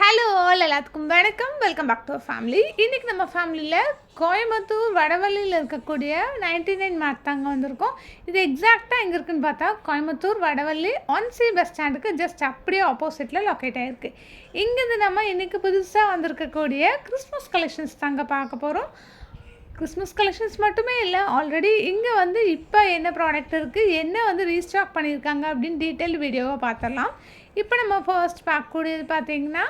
Hello all எல்லாத்துக்கும் வணக்கம். Welcome back to family இன்றைக்கி நம்ம ஃபேமிலியில் கோயம்புத்தூர் வடவள்ளியில் இருக்கக்கூடிய நைன்டி நைன் மார்க் தாங்க வந்திருக்கோம். இது எக்ஸாக்டாக எங்கே இருக்குன்னு பார்த்தா Coimbatore Vadavalli one C bus ஸ்டாண்டுக்கு ஜஸ்ட் அப்படியே ஆப்போசிட்டில் லொக்கேட் ஆகிருக்கு இங்கேருந்து நம்ம இன்றைக்கி புதுசாக வந்திருக்கக்கூடிய கிறிஸ்மஸ் கலெக்ஷன்ஸ் தாங்க பார்க்க போகிறோம் கிறிஸ்மஸ் கலெக்ஷன்ஸ் மட்டுமே இல்லை ஆல்ரெடி இங்கே வந்து இப்போ என்ன ப்ராடக்ட் இருக்குது என்ன வந்து ரீஸ்டாக் பண்ணியிருக்காங்க அப்படின்னு டீட்டெயில் வீடியோவை பார்த்துடலாம். இப்போ நம்ம ஃபர்ஸ்ட் பார்க்கக்கூடியது பார்த்திங்கன்னா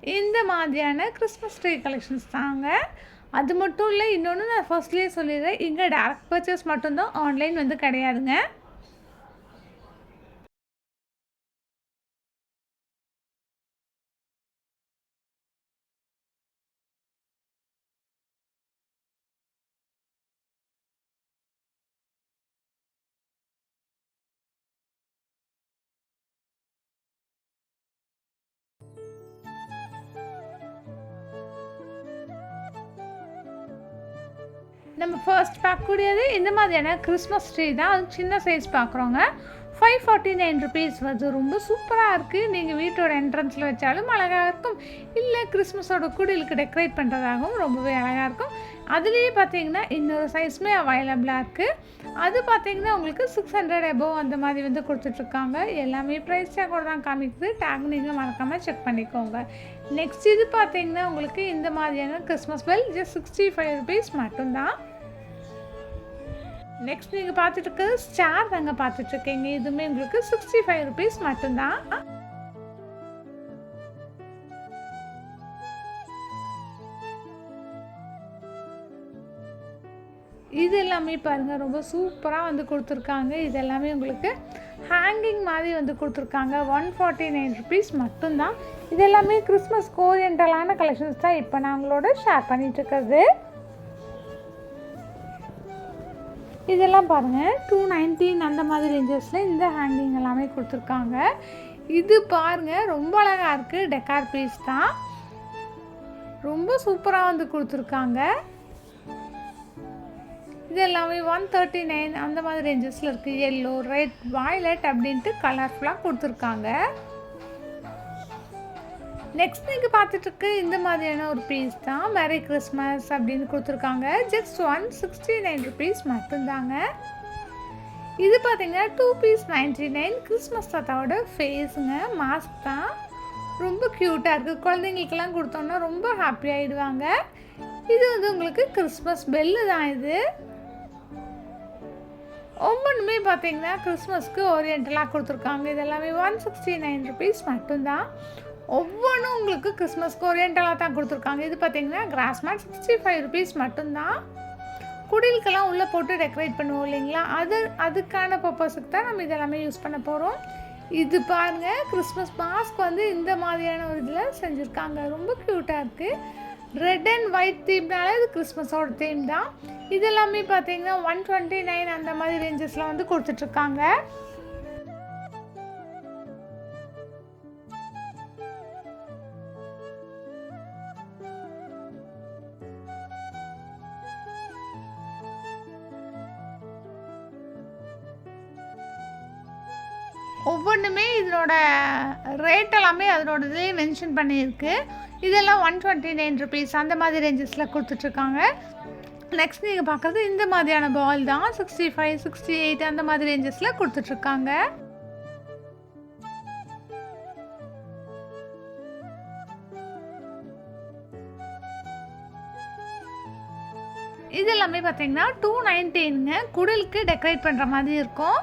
இந்த மாதிரியான கிறிஸ்மஸ் ட்ரீ கலெக்ஷன்ஸ் தாங்க. அது மட்டும் இல்லை இன்னொன்று நான் ஃபர்ஸ்ட்லேயே சொல்லிடுறேன். இங்கே டேரக்ட் பர்ச்சேஸ் மட்டும்தான் ஆன்லைன் வந்து கிடையாதுங்க. நம்ம ஃபர்ஸ்ட் பார்க்கக்கூடியது இந்த மாதிரியான கிறிஸ்மஸ் ட்ரீ தான். அது சின்ன சைஸ் பார்க்குறோங்க. ஃபைவ் ஃபார்ட்டி நைன் ருபீஸ் வருது ரொம்ப சூப்பராக இருக்குது நீங்கள் வீட்டோட என்ட்ரன்ஸில் வச்சாலும் அழகாக இருக்கும். இல்லை கிறிஸ்மஸோட குடிலுக்கு டெக்கரேட் பண்ணுறதாகவும் ரொம்பவே அழகாக இருக்கும். அதுலேயே பார்த்தீங்கன்னா இன்னொரு சைஸுமே அவைலபிளாக இருக்குது அது பார்த்தீங்கன்னா உங்களுக்கு சிக்ஸ் ஹண்ட்ரட் எபோவ் அந்த மாதிரி வந்து கொடுத்துட்ருக்காங்க எல்லாமே ப்ரைஸ் கூட தான் காமிக்குது. டேக் நீங்கள் மறக்காமல் செக் பண்ணிக்கோங்க. நெக்ஸ்ட் இது பார்த்தீங்கன்னா உங்களுக்கு இந்த மாதிரியான Christmas bell just sixty five rupees மட்டும்தான். நெக்ஸ்ட் நீங்கள் பார்த்துட்டு இருக்க ஸ்டார் தாங்க பார்த்துட்டு இருக்கீங்க இதுவுமே உங்களுக்கு சிக்ஸ்டி ஃபைவ் ருபீஸ் மட்டும்தான். இது எல்லாமே பாருங்கள் ரொம்ப சூப்பராக வந்து கொடுத்துருக்காங்க. இது எல்லாமே உங்களுக்கு ஹேங்கிங் மாதிரி வந்து கொடுத்துருக்காங்க. ஒன் ஃபார்ட்டி நைன் ருபீஸ் மட்டும்தான். இது எல்லாமே கிறிஸ்மஸ் கோரியண்டலான கலெக்ஷன்ஸ் தான் இப்போ நான் உங்களோட ஷேர் பண்ணிட்டு இருக்கிறது இதெல்லாம் பாருங்கள் டூ நைன்டீன் அந்த மாதிரி ரேஞ்சஸில் இந்த ஹேங்கிங் எல்லாமே கொடுத்துருக்காங்க. இது பாருங்கள் ரொம்ப அழகாக இருக்குது டெக்கார் பீஸ் தான். ரொம்ப சூப்பராக வந்து கொடுத்துருக்காங்க. இது எல்லாமே ஒன் தேர்ட்டி நைன் அந்த மாதிரி ரேஞ்சஸில் இருக்குது எல்லோ ரெட் வாய்லெட் அப்படின்ட்டு கலர்ஃபுல்லாக கொடுத்துருக்காங்க. நெக்ஸ்ட் நீங்கள் பார்த்துட்டு இந்த மாதிரியான ஒரு பீஸ் தான் மேரி கிறிஸ்மஸ் அப்படின்னு கொடுத்துருக்காங்க. Just one sixty nine rupees மட்டும்தாங்க. இது பார்த்தீங்கன்னா two piece ninety nine Christmas தாத்தாவோட ஃபேஸுங்க மாஸ்க் தான். ரொம்ப க்யூட்டாக இருக்குது குழந்தைங்களுக்கெல்லாம் கொடுத்தோன்னா ரொம்ப ஹாப்பி ஆகிடுவாங்க இது வந்து உங்களுக்கு கிறிஸ்மஸ் பெல்லு தான் இது. ஒவ்வொன்றுமே பார்த்தீங்கன்னா கிறிஸ்மஸ்க்கு ஓரியன்டலாக கொடுத்துருக்காங்க. இது எல்லாமே ஒன் சிக்ஸ்டி நைன் ருபீஸ் மட்டும்தான். ஒவ்வொன்றும் உங்களுக்கு கிறிஸ்மஸ்க்கு ஓரியன்டலாக தான் கொடுத்துருக்காங்க. இது பார்த்தீங்கன்னா கிராஸ் சிக்ஸ்டி ஃபைவ் ருபீஸ் மட்டும்தான். குடிலுக்கெல்லாம் உள்ளே போட்டு டெக்கரேட் பண்ணுவோம் இல்லைங்களா? அது அதுக்கான பர்பஸுக்கு தான் நம்ம இதெல்லாமே யூஸ் பண்ண போகிறோம் இது பாருங்கள் கிறிஸ்மஸ் மாஸ்க் வந்து இந்த மாதிரியான ஒரு இதில் செஞ்சுருக்காங்க. ரொம்ப க்யூட்டாக இருக்குது ரெட் அண்ட் ஒயிட் தீம்னால இது கிறிஸ்மஸோட தீம் தான் இது எல்லாமே பார்த்தீங்கன்னா ஒன் டுவெண்ட்டி நைன் அந்த மாதிரி ரேஞ்சஸில் வந்து கொடுத்துட்ருக்காங்க. ஒவ்வொன்றுமே இதனோட ரேட் எல்லாமே அதனோட இதுலேயே மென்ஷன் பண்ணியிருக்கு. இதெல்லாம் ஒன் டுவெண்ட்டி நைன் ருபீஸ் அந்த மாதிரி ரேஞ்சஸில் கொடுத்துட்ருக்காங்க. நெக்ஸ்ட் நீங்கள் பார்க்குறது இந்த மாதிரியான பால் தான். சிக்ஸ்டி ஃபைவ் சிக்ஸ்டி எயிட் அந்த மாதிரி ரேஞ்சஸில் கொடுத்துட்ருக்காங்க. இது எல்லாமே பார்த்தீங்கன்னா டூ நைன்டீனுங்க குடலுக்கு டெக்கரேட் பண்ணுற மாதிரி இருக்கும்.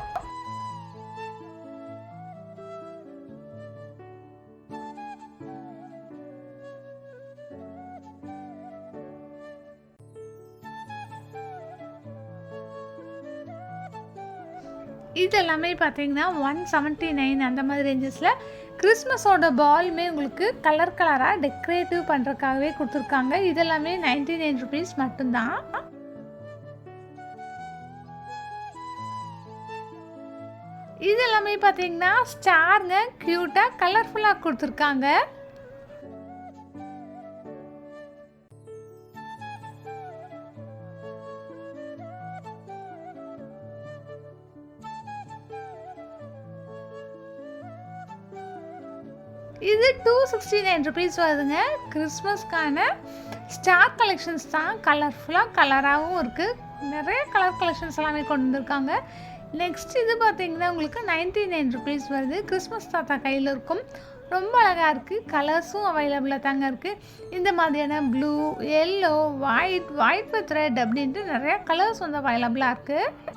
இது எல்லாமே பார்த்தீங்கன்னா ஒன் செவன்ட்டி நைன் அந்த மாதிரி ரேஞ்சஸில் கிறிஸ்மஸோட பாலுமே உங்களுக்கு கலர் கலராக டெக்கரேட்டிவ் பண்ணுறதுக்காகவே கொடுத்துருக்காங்க. இது எல்லாமே நைன்டி நைன் ருபீஸ் மட்டும்தான். இது எல்லாமே பார்த்தீங்கன்னா ஸ்டாருங்க க்யூட்டாக கலர்ஃபுல்லாக கொடுத்துருக்காங்க. சிக்ஸ்டி நைன் ருபீஸ் வருதுங்க கிறிஸ்மஸ்க்கான ஸ்டார் கலெக்ஷன்ஸ் தான் கலர்ஃபுல்லாக கலராகவும் இருக்குது நிறைய கலர் கலெக்ஷன்ஸ் எல்லாமே கொண்டு வந்திருக்காங்க. நெக்ஸ்ட் இது பார்த்தீங்கன்னா உங்களுக்கு நைன்டி நைன் ருபீஸ் வருது. கிறிஸ்மஸ் தாத்தா கையில் இருக்கும். ரொம்ப அழகாக இருக்குது கலர்ஸும் அவைலபிளாக தாங்க இருக்குது இந்த மாதிரியான blue yellow white white with red அப்படின்ட்டு நிறையா கலர்ஸ் வந்து அவைலபிளாக இருக்குது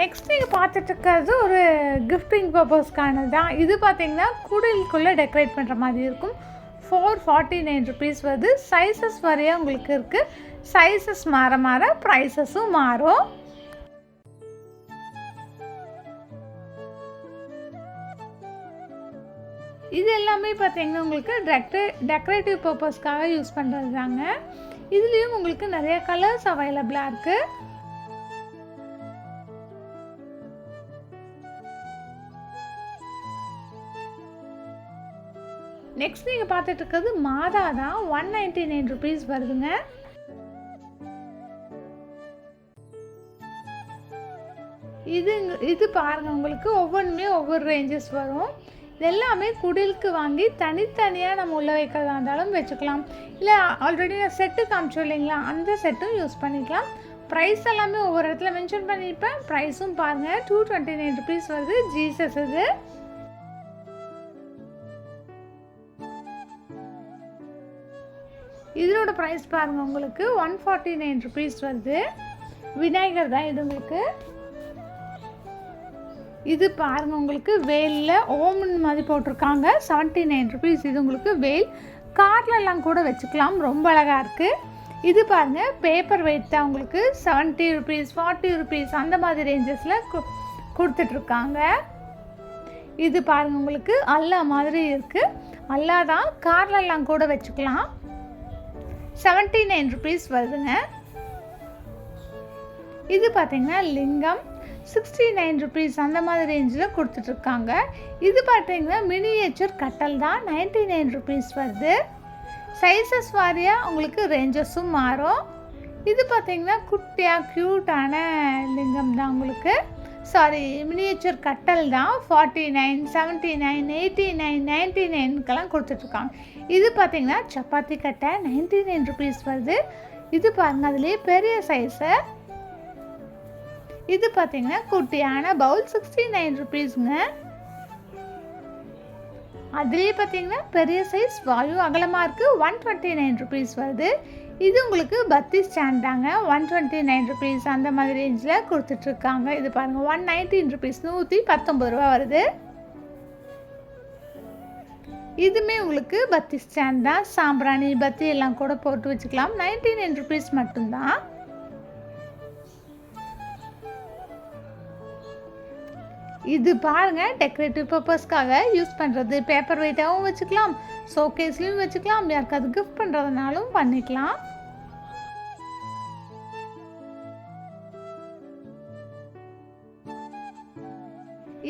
நெக்ஸ்ட் நீங்கள் பார்த்துட்ருக்கிறது ஒரு கிஃப்டிங் பர்பஸ்க்கானது தான். இது பார்த்திங்கன்னா குடிலுக்குள்ளே டெக்கரேட் பண்ணுற மாதிரி இருக்கும். ஃபோர் ஃபார்ட்டி நைன் ருபீஸ் வருது. சைஸஸ் வரைய உங்களுக்கு இருக்குது சைஸஸ் மாற மாற ப்ரைஸஸும் மாறும். இது எல்லாமே பார்த்தீங்கன்னா உங்களுக்கு டெக்ரே டெக்கரேட்டிவ் பர்பஸ்க்காக யூஸ் பண்ணுறது தாங்க. இதுலேயும் உங்களுக்கு நிறைய கலர்ஸ் அவைலபிளாக இருக்குது நெக்ஸ்ட் நீங்கள் பார்த்துட்டு இருக்கிறது மாதா தான். ஒன் நைன்டி நைன் ருபீஸ் வருதுங்க. இது இது பாருங்கள் உங்களுக்கு ஒவ்வொன்றுமே ஒவ்வொரு ரேஞ்சஸ் வரும். இது எல்லாமே குடிலுக்கு வாங்கி தனித்தனியாக நம்ம உள்ளே வைக்கிறதா இருந்தாலும் வச்சுக்கலாம். இல்லை ஆல்ரெடி நான் செட்டு காமிச்சோம் இல்லைங்களா? அந்த செட்டும் யூஸ் பண்ணிக்கலாம். ப்ரைஸ் எல்லாமே ஒவ்வொரு இடத்துல மென்ஷன் பண்ணியிருப்பேன். ப்ரைஸும் பாருங்கள் டூ டுவெண்ட்டி நைன் ருபீஸ் வருது. ஜீசஸ் இது. ப்ரைஸ் பாருங்கள் உங்களுக்கு. ஒன் ஃபார்ட்டி நைன் ருபீஸ் வருது விநாயகர் தான் இது உங்களுக்கு. இது பாருங்கள் உங்களுக்கு வேலில் ஓமன் மாதிரி போட்டிருக்காங்க. செவன்ட்டி நைன் ருபீஸ் இது உங்களுக்கு வேல் கார்லெல்லாம் கூட வச்சுக்கலாம். ரொம்ப அழகாக இருக்குது இது பாருங்கள் பேப்பர் வெயிட் தான் உங்களுக்கு. செவன்ட்டி ருபீஸ் ஃபார்ட்டி ருபீஸ் அந்த மாதிரி ரேஞ்சஸில் கொடுத்துட்ருக்காங்க. இது பாருங்கள் உங்களுக்கு அல்லா மாதிரி இருக்குது அல்லா தான் கார்லெல்லாம் கூட வச்சுக்கலாம். செவன்ட்டி நைன் ருபீஸ் வருதுங்க. இது பார்த்திங்கன்னா லிங்கம் சிக்ஸ்டி நைன் ருபீஸ் அந்த மாதிரி ரேஞ்சில் கொடுத்துட்ருக்காங்க. இது பார்த்தீங்கன்னா மினியேச்சர் கட்டல் தான் நைன்டி நைன் ருபீஸ் வருது. சைஸஸ் வாரியாக உங்களுக்கு ரேஞ்சஸும் மாறும். இது பார்த்திங்கன்னா குட்டியாக க்யூட்டான லிங்கம் தான் உங்களுக்கு. சாரி மினியேச்சர் கட்டல் தான் forty nine seventy nine eighty nine ninety நைனுக்கெல்லாம் கொடுத்துட்ருக்காங்க. இது பார்த்தீங்கன்னா சப்பாத்தி கட்டை நைன்டி நைன் ருபீஸ் வருது. இது பாருங்கள் அதுலேயே பெரிய சைஸு இது பார்த்தீங்கன்னா குட்டியான பவுல் சிக்ஸ்டி நைன் ருபீஸுங்க அதுலேயே பார்த்தீங்கன்னா பெரிய சைஸ் வாயு அகலமாக இருக்குது ஒன் டுவெண்ட்டி நைன் ருபீஸ் வருது. இது உங்களுக்கு பத்தி ஸ்டாண்ட் தாங்க ஒன் டுவெண்ட்டி நைன் ருபீஸ் அந்த மாதிரி ரேஞ்சில் கொடுத்துட்ருக்காங்க இது பாருங்கள் ஒன் நைன்டீன் ருபீஸ் நூற்றி பத்தொம்பது ரூபா வருது. இதுவுமே உங்களுக்கு பத்தி ஸ்டாண்ட் தான். சாம்பிராணி பத்தி எல்லாம் கூட போட்டு வச்சுக்கலாம். நைன்டீன் நைன் ருபீஸ் மட்டும்தான். இது பாருங்கள் டெக்கரேட்டிவ் பர்பஸ்க்காக யூஸ் பண்ணுறது பேப்பர் வெயிட்டாகவும் வச்சுக்கலாம். ஷோகேஸ்லையும் வச்சுக்கலாம். யாருக்காவது கிஃப்ட் பண்ணுறதுனாலும் பண்ணிக்கலாம்.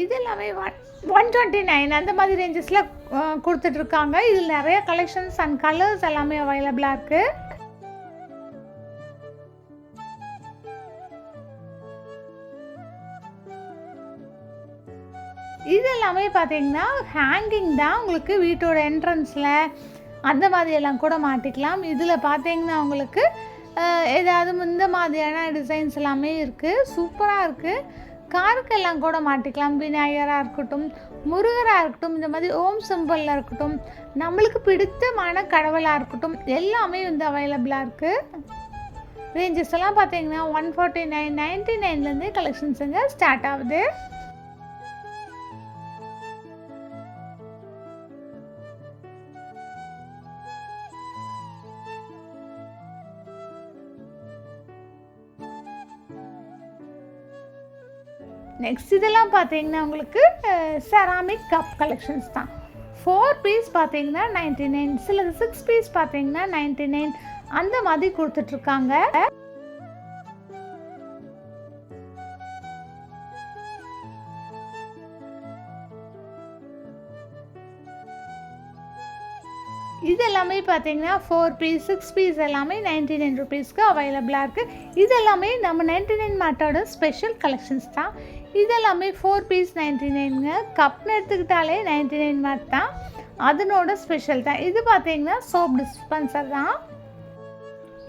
இது எல்லாமே வாட் ஒன் டுவெண்ட்டி நைன் அந்த மாதிரி ரேஞ்சஸில் கொடுத்துட்ருக்காங்க. இதில் நிறைய கலெக்ஷன்ஸ் அண்ட் கலர்ஸ் எல்லாமே அவைலபிளாக இருக்குது இது எல்லாமே பார்த்தீங்கன்னா ஹேங்கிங் தான் உங்களுக்கு வீட்டோட என்ட்ரன்ஸில் அந்த மாதிரியெல்லாம் கூட மாட்டிக்கலாம். இதில் பார்த்தீங்கன்னா உங்களுக்கு ஏதாவது இந்த மாதிரியான டிசைன்ஸ் எல்லாமே இருக்குது சூப்பராக இருக்குது காருக்கெல்லாம் கூட மாட்டிக்கலாம். விநாயகராக இருக்கட்டும் முருகராக இருக்கட்டும் இந்த மாதிரி ஓம் சிம்பிளில் இருக்கட்டும் நம்மளுக்கு பிடித்தமான கடவுளாக இருக்கட்டும் எல்லாமே வந்து அவைலபிளாக இருக்குது ரேஞ்சஸ் எல்லாம் பார்த்தீங்கன்னா ஒன் ஃபார்ட்டி நைன் நைன்ட்டி நைன்லேருந்தே கலெக்ஷன்ஸுங்க ஸ்டார்ட் ஆகுது. நெக்ஸ்ட் இதெல்லாம் பார்த்தீங்கன்னா உங்களுக்கு செராமிக் கப் கலெக்ஷன்ஸ் தான். ஃபோர் பீஸ் பார்த்தீங்கன்னா நைன்டி நைன் சில சிக்ஸ் பீஸ் பார்த்தீங்கன்னா நைன்டி நைன் அந்த மாதிரி கொடுத்துட்ருக்காங்க. இது எல்லாமே பார்த்தீங்கன்னா ஃபோர் பீஸ் சிக்ஸ் பீஸ் எல்லாமே நைன்டி நைன் ருபீஸ்க்கு அவைலபிளாக இருக்குது இது எல்லாமே நம்ம நைன்டி நைன் மாட்டோட ஸ்பெஷல் கலெக்ஷன்ஸ் தான். இதெல்லாமே ஃபோர் பீஸ் நைன்டி நைனுங்க கப்னு எடுத்துக்கிட்டாலே நைன்டி நைன் மார்ட் தான். அதனோட ஸ்பெஷல் தான். இது பார்த்தீங்கன்னா சோப் டிஸ்பென்சர் தான்.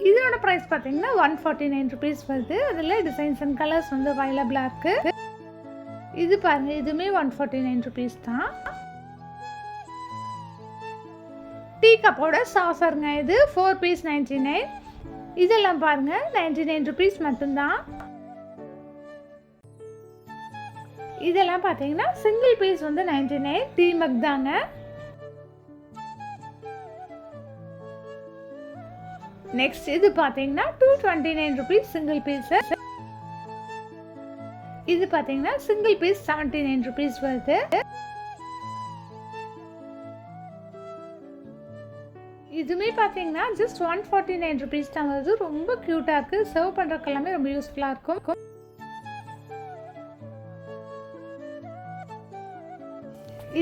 இதோட ப்ரைஸ் பார்த்தீங்கன்னா ஒன் ஃபார்ட்டி நைன் ருபீஸ் வருது. அதில் டிசைன்ஸ் அண்ட் கலர்ஸ் வந்து அவைலபிளாக இருக்குது இது பாருங்க இதுவுமே ஒன் ஃபார்ட்டி நைன் ருபீஸ் தான். டீ கப்போட சாசருங்க இது ஃபோர் பீஸ் நைன்டி நைன் இதெல்லாம் பாருங்கள் நைன்டி நைன் ருபீஸ் மட்டும்தான். இதெல்லாம் பார்த்தீங்கன்னா சிங்கிள் பீஸ் வந்து நைன்டி நைன் டீ மக் தாங்க. நெக்ஸ்ட் இது பார்த்தீங்கன்னா two twenty nine rupees single piece இது பார்த்தீங்கன்னா single piece seventy nine rupees வருது இதுவுமே பார்த்தீங்கன்னா just one forty nine rupees தான் வருது ரொம்ப க்யூட்டாக இருக்குது சர்வ் பண்ணுறதுக்கு எல்லாமே ரொம்ப யூஸ்ஃபுல்லாக இருக்கும்.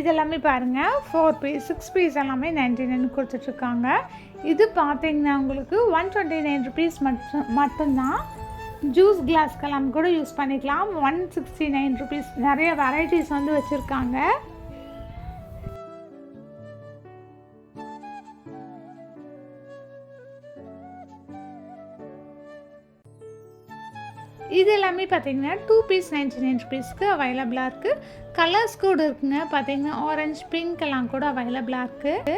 இதெல்லாமே பாருங்கள் ஃபோர் பீஸ் சிக்ஸ் பீஸ் எல்லாமே நைன்டி நைன் கொடுத்துட்ருக்காங்க. இது பார்த்தீங்கன்னா உங்களுக்கு ஒன் டுவெண்ட்டி நைன் ருபீஸ் மட்டும் மட்டும்தான். ஜூஸ் கிளாஸ்க்கெல்லாம் கூட யூஸ் பண்ணிக்கலாம். ஒன் சிக்ஸ்டி நைன் ருபீஸ் நிறைய வெரைட்டிஸ் வந்து வச்சுருக்காங்க. இது எல்லாமே பார்த்தீங்கன்னா டூ பீஸ் நைன்டி நைன் ருபீஸ்க்கு அவைலபிளாக இருக்குது கலர்ஸ் கூட இருக்குங்க பார்த்தீங்கன்னா ஆரஞ்சு பிங்க் எல்லாம் கூட அவைலபிளாக இருக்குது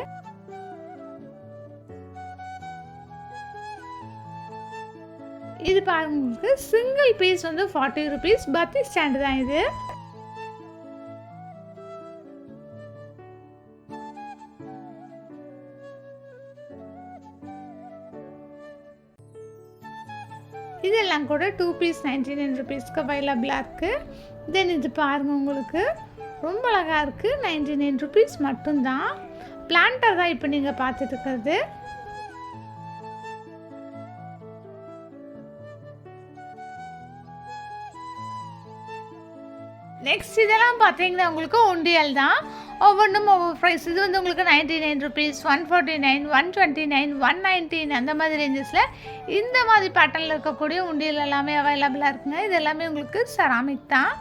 இது பாருங்க சிங்கிள் பீஸ் வந்து ஃபார்ட்டி ருபீஸ் பத்தி ஸ்டாண்டு தான் இது. இதெல்லாம் கூட டூ பீஸ் நைன்டி நைன் ருபீஸ்க்கு அவைலபிளாக இருக்குது தென் இது பாருங்கள் உங்களுக்கு. ரொம்ப அழகாக இருக்குது நைன்டி நைன் ருபீஸ் மட்டும்தான். பிளான்டர் தான் இப்போ நீங்கள் பார்த்துட்டு இருக்கிறது. நெக்ஸ்ட் இதெல்லாம் பார்த்தீங்கன்னா உங்களுக்கு உண்டியல் தான். ஒவ்வொன்றும் ஒவ்வொரு ப்ரைஸ் இது வந்து உங்களுக்கு ninety nine rupees one forty nine one twenty nine one nineteen அந்த மாதிரி ரேஞ்சஸில் இந்த மாதிரி பேட்டர்னில் இருக்கக்கூடிய உண்டியல் எல்லாமே அவைலபிளாக இருக்குங்க. இது எல்லாமே உங்களுக்கு செராமிக் தான்.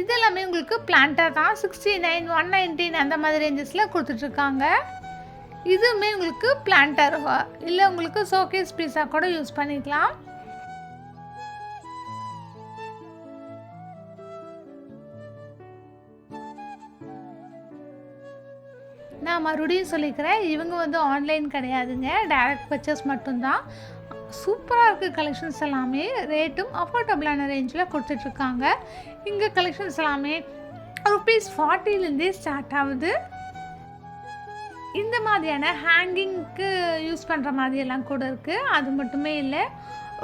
இது எல்லாமே உங்களுக்கு பிளான்டர் தான். சிக்ஸ்டி நைன் ஒன் நைன்டீன் அந்த மாதிரி ரேஞ்சஸில் கொடுத்துட்ருக்காங்க. இதுவுமே உங்களுக்கு பிளான்டர் இல்லை உங்களுக்கு ஷோகேஸ் பீஸாக கூட யூஸ் பண்ணிக்கலாம். நான் மறுபடியும் சொல்லிக்கிறேன் இவங்க வந்து ஆன்லைன் கிடையாதுங்க. டைரக்ட் பர்ச்சேஸ் மட்டும்தான். சூப்பராக இருக்குது கலெக்ஷன்ஸ் எல்லாமே. ரேட்டும் அஃபோர்டபுளான ரேஞ்சில் கொடுத்துட்ருக்காங்க. இங்கே கலெக்ஷன்ஸ் எல்லாமே ருபீஸ் ஃபார்ட்டிலேருந்தே ஸ்டார்ட் ஆகுது. இந்த மாதிரியான ஹேங்கிங்க்கு யூஸ் பண்ணுற மாதிரியெல்லாம் கூட இருக்குது அது மட்டுமே இல்லை.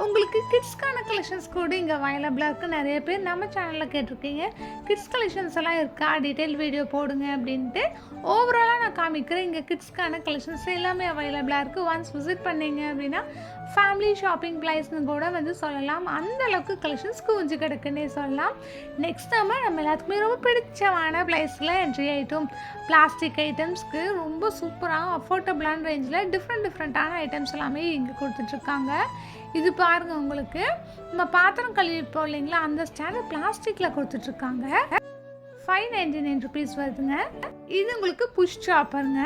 உங்களுக்கு கிட்ஸ்க்கான கலெக்ஷன்ஸ் கூட இங்கே அவைலபிளாக இருக்குது நிறைய பேர் நம்ம சேனலில் கேட்டிருக்கீங்க. கிட்ஸ் கலெக்ஷன்ஸ் எல்லாம் இருக்கா? டீட்டெயில் வீடியோ போடுங்க அப்படின்ட்டு ஓவராலாக நான் காமிக்கிறேன். இங்கே கிட்ஸ்க்கான கலெக்ஷன்ஸ் எல்லாமே அவைலபிளாக இருக்குது ஒன்ஸ் விசிட் பண்ணீங்க அப்படின்னா ஃபேமிலி ஷாப்பிங் பிளேஸ்னு கூட வந்து சொல்லலாம். அந்த அளவுக்கு கலெக்ஷன்ஸ் குவிஞ்சு கிடக்குன்னே சொல்லலாம். நெக்ஸ்ட் நம்ம நம்ம எல்லாத்துக்குமே ரொம்ப பிடிச்சமான பிளேஸில் என்ட்ரி ஆகிட்டோம் பிளாஸ்டிக் ஐட்டம்ஸ்க்கு ரொம்ப சூப்பராக அஃபோர்டபுளான ரேஞ்சில் டிஃப்ரெண்ட் டிஃப்ரெண்ட்டான ஐட்டம்ஸ் எல்லாமே இங்கே கொடுத்துட்ருக்காங்க. இது பாருங்கள் உங்களுக்கு. நம்ம பாத்திரம் கழுவிப்போம் இல்லைங்களா? அந்த ஸ்டாண்டு பிளாஸ்டிக்கில் கொடுத்துட்ருக்காங்க. ஃபைவ் நைன்டி நைன் ருபீஸ் வருதுங்க. இது உங்களுக்கு புஷ் சாப்பருங்க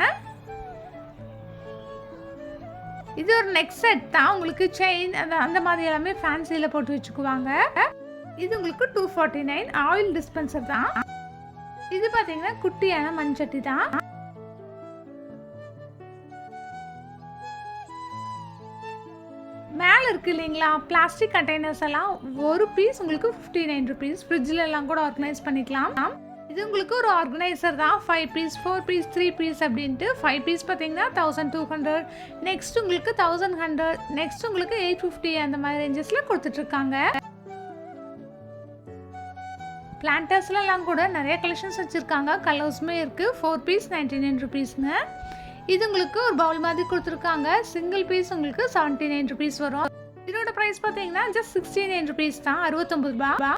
இது ஒரு நெக் செட் தான். உங்களுக்கு செயின் அந்த அந்த மாதிரி எல்லாமே ஃபேன்சியில் போட்டு வச்சுக்குவாங்க. இது உங்களுக்கு two forty nine oil dispenser தான். இது பார்த்தீங்கன்னா குட்டியான மண்சட்டி தான். மேலே இருக்குது இல்லைங்களா பிளாஸ்டிக் கண்டெய்னர்ஸ் எல்லாம் ஒரு பீஸ் உங்களுக்கு ஃபிஃப்டி நைன் ருபீஸ் ஃப்ரிட்ஜில் எல்லாம் கூட ஆர்கனைஸ் பண்ணிக்கலாம். இது உங்களுக்கு ஒரு ஆர்கனைசர் தான். Five piece four piece three piece அப்படின்ட்டு ஃபைவ் பீஸ் பார்த்தீங்கன்னா தௌசண்ட் டூ ஹண்ட்ரட் நெக்ஸ்ட் உங்களுக்கு தௌசண்ட் ஹண்ட்ரட் நெக்ஸ்ட் உங்களுக்கு எயிட் ஃபிஃப்டி அந்த மாதிரி ரேஞ்சஸில் கொடுத்துட்ருக்காங்க. பிளான்டர்ஸ்லாம் கூட நிறைய கலெக்ஷன்ஸ் வச்சுருக்காங்க. கலர்ஸுமே இருக்குது ஃபோர் பீஸ் நைன்டி நைன் ருபீஸுங்க இது உங்களுக்கு ஒரு பவுல் மாதிரி கொடுத்துருக்காங்க. சிங்கிள் பீஸ் உங்களுக்கு செவன்ட்டி நைன் ருபீஸ் வரும். இதோட ப்ரைஸ் பார்த்தீங்கன்னா ஜஸ்ட் சிக்ஸ்டி நைன் ருபீஸ் தான். அறுபத்தொம்பது ரூபா.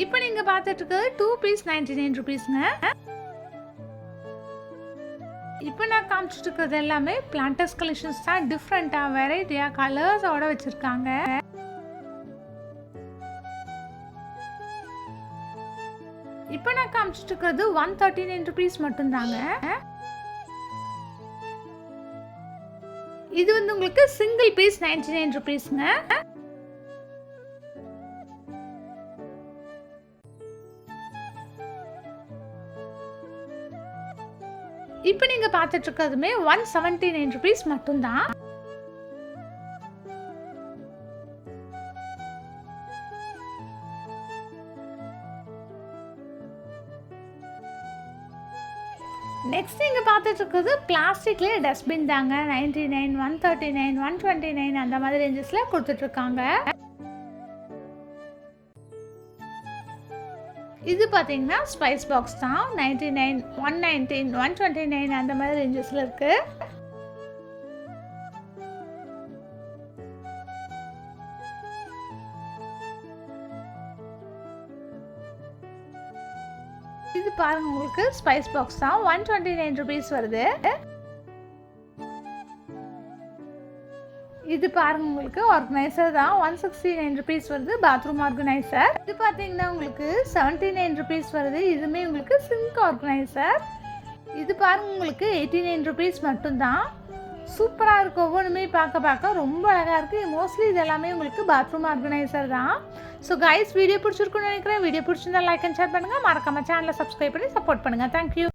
இப்போ நீங்கள் பார்த்துட்டு இருக்கிறது டூ பீஸ் நைன்டி நைன் ருபீஸ்ங்க இப்போ நான் காமிச்சிட்டு இருக்கிறது எல்லாமே பிளான்டர்ஸ் கலெக்ஷன்ஸ் தான். டிஃப்ரெண்ட்டாக வெரைட்டியாக கலர்ஸோட வச்சுருக்காங்க. இப்போ நான் காமிச்சிட்டு இருக்கிறது ஒன் தேர்ட்டி நைன் ருபீஸ் மட்டும்தாங்க. இது வந்து உங்களுக்கு சிங்கிள் பீஸ் நைன்டி நைன் ருபீஸ்ங்க இப்போ நீங்க பார்த்துட்டு இருக்கிறதுமே ஒன் செவன்டி நைன் ருபீஸ் மட்டும்தான். நெக்ஸ்ட் நீங்கள் பார்த்துட்டு பிளாஸ்டிக்லேயே டஸ்ட்பின் தாங்க. Ninety nine one thirty nine one twenty nine அந்த மாதிரி ரேஞ்சஸில் கொடுத்துட்ருக்காங்க இது பார்த்தீங்கன்னா ஸ்பைஸ் பாக்ஸ் தான். Ninety nine one nineteen one twenty nine அந்த மாதிரி ரேஞ்சஸில் இருக்குது இது பாருங்க உங்களுக்கு ஸ்பைஸ் பாக்ஸ் தான். ஒன் டுவெண்ட்டி நைன் ருபீஸ் வருது. இது பாருங்க உங்களுக்கு ஆர்கனைசர் தான். ஒன் சிக்ஸ்டி நைன் ருபீஸ் வருது பாத்ரூம் ஆர்கனைசர் இது பார்த்தீங்கன்னா உங்களுக்கு செவன்ட்டி நைன் ருபீஸ் வருது. இதுவுமே உங்களுக்கு சிங்க் ஆர்கனைசர் இது பாருங்க உங்களுக்கு எயிட்டி நைன் ருபீஸ் மட்டும்தான். சூப்பராக இருக்குது ஒவ்வொன்றுமே பார்க்க பார்க்க ரொம்ப அழகாக இருக்குது மோஸ்ட்லி இது எல்லாமே உங்களுக்கு பாத்ரூம் ஆர்கனைசர் தான். ஸோ கைஸ் வீடியோ பிடிச்சிருக்குன்னு நினைக்கிறேன். வீடியோ பிடிச்சிருந்தா லைக் அண்ட் ஷேர் பண்ணுங்கள் மறக்காம சேனலை சப்ஸ்கிரைப் பண்ணி சப்போர்ட் பண்ணுங்கள் தேங்க்யூ